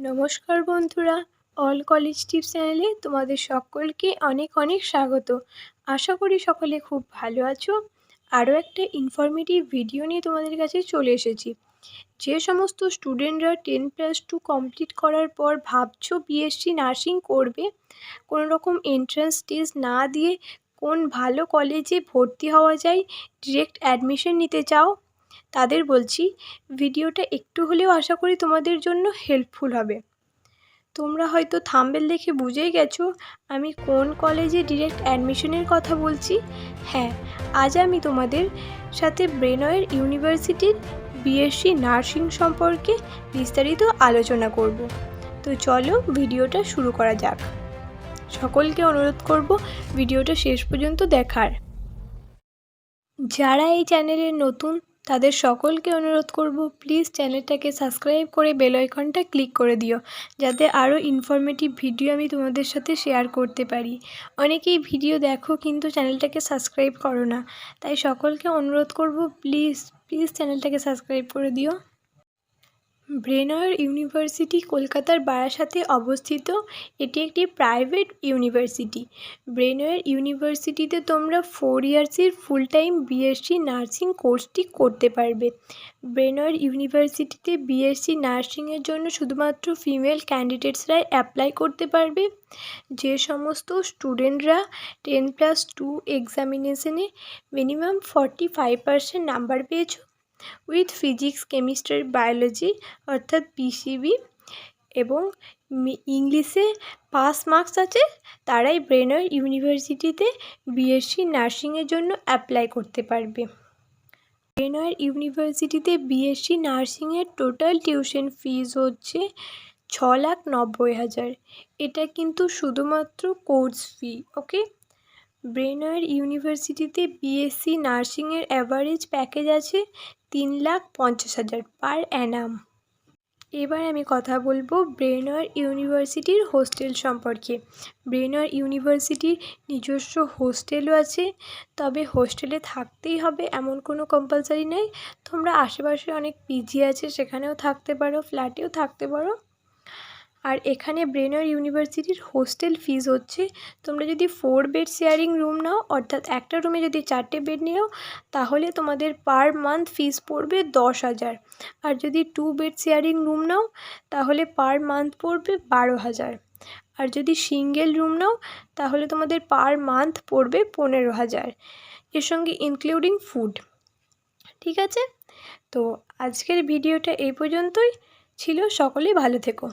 নমস্কার বন্ধুরা all college tips চ্যানেলে তোমাদের সকলকে অনেক অনেক স্বাগত। আশা করি সকলে খুব ভালো আছো। আরও একটা ইনফরমেটিভ ভিডিও নিয়ে তোমাদের কাছে চলে এসেছি। যে সমস্ত স্টুডেন্টরা টেন প্লাস টু কমপ্লিট করার পর ভাবছ বিএসসি নার্সিং করবে, কোনো রকম এন্ট্রান্স টেস্ট না দিয়ে কোন ভালো কলেজে ভর্তি হওয়া যায় ডিরেক্ট অ্যাডমিশন নিতে চাও তাদের বলছি, ভিডিওটা একটু হলেও আশা করি তোমাদের জন্য হেল্পফুল হবে। তোমরা হয়তো থাম্বেল দেখে বুঝেই গেছো, আমি কোন কলেজে ডিরেক্ট অ্যাডমিশনের কথা বলছি। হ্যাঁ আজ আমি তোমাদের সাথে ব্রেনওয়ের ইউনিভার্সিটির বিএসসি নার্সিং সম্পর্কে বিস্তারিত আলোচনা করব। তো চলো ভিডিওটা শুরু করা যাক। সকলকে অনুরোধ করব ভিডিওটা শেষ পর্যন্ত দেখার। যারা এই চ্যানেলে নতুন তাদের সকলকে অনুরোধ করব প্লিজ চ্যানেলটাকে সাবস্ক্রাইব করে বেল আইকনটা ক্লিক করে দিও, যাতে আরও ইনফরমেটিভ ভিডিও আমি তোমাদের সাথে শেয়ার করতে পারি। অনেকেই ভিডিও দেখো কিন্তু চ্যানেলটাকে সাবস্ক্রাইব করো না, তাই সকলকে অনুরোধ করব প্লিজ প্লিজ চ্যানেলটাকে সাবস্ক্রাইব করে দিও। ব্রেনওয়ার ইউনিভার্সিটি কলকাতার বারাসাতে অবস্থিত। এটি একটি প্রাইভেট ইউনিভার্সিটি। ব্রেনওয়ার ইউনিভার্সিটিতে তোমরা ফোর ইয়ার্সের ফুল টাইম বিএসসি নার্সিং কোর্সটি করতে পারবে। ব্রেনওয়ার ইউনিভার্সিটিতে বিএসসি নার্সিংয়ের জন্য শুধুমাত্র ফিমেল ক্যান্ডিডেটসরাই অ্যাপ্লাই করতে পারবে। যে সমস্ত স্টুডেন্টরা ten plus two এক্সামিনেশনে minimum forty five percent number পেয়েছ উইথ ফিজিক্স, কেমিস্ট্রি, বায়োলজি অর্থাৎ পিসিবি এবং ইংলিশে পাস মার্কস আছে, তারাই ব্রেনওয়ার ইউনিভার্সিটিতে বিএসসি নার্সিংয়ের জন্য অ্যাপ্লাই করতে পারবে। ব্রেনওয়ার ইউনিভার্সিটিতে বিএসসি নার্সিংয়ের টোটাল টিউশন ফিজ হচ্ছে ছ লাখ নব্বই হাজার। এটা কিন্তু শুধুমাত্র কোর্স ফি, ওকে? ব্রেনওয়ার ইউনিভার্সিটিতে বিএসসি নার্সিংয়ের অ্যাভারেজ প্যাকেজ আছে তিন লাখ পঞ্চাশ হাজার পার অ্যানাম। এবার আমি কথা বলব ব্রেনওয়ার ইউনিভার্সিটির হোস্টেল সম্পর্কে। ব্রেনওয়ার ইউনিভার্সিটির নিজস্ব হোস্টেলও আছে, তবে হোস্টেলে থাকতেই হবে এমন কোনো কম্পালসারি নেই। তোমরা আশেপাশে অনেক পিজি আছে, সেখানেও থাকতে পারো, ফ্ল্যাটেও থাকতে পারো। আর এখানে ব্রেনওয়ার ইউনিভার্সিটির হোস্টেল ফিজ হচ্ছে, তোমরা যদি ফোর বেড শেয়ারিং রুম নাও, অর্থাৎ একটা রুমে যদি চারটে বেড নিও, তাহলে তোমাদের পার মান্থ ফিজ পড়বে দশ হাজার। আর যদি টু বেড শেয়ারিং রুম নাও, তাহলে পার মান্থ পড়বে বারো হাজার। আর যদি সিঙ্গেল রুম নাও, তাহলে তোমাদের পার মান্থ পড়বে পনেরো হাজার। এর সঙ্গে ইনক্লুডিং ফুড ঠিক আছে? তো আজকের ভিডিওটা এই পর্যন্তই। ছিল সকলেই ভালো থেকো।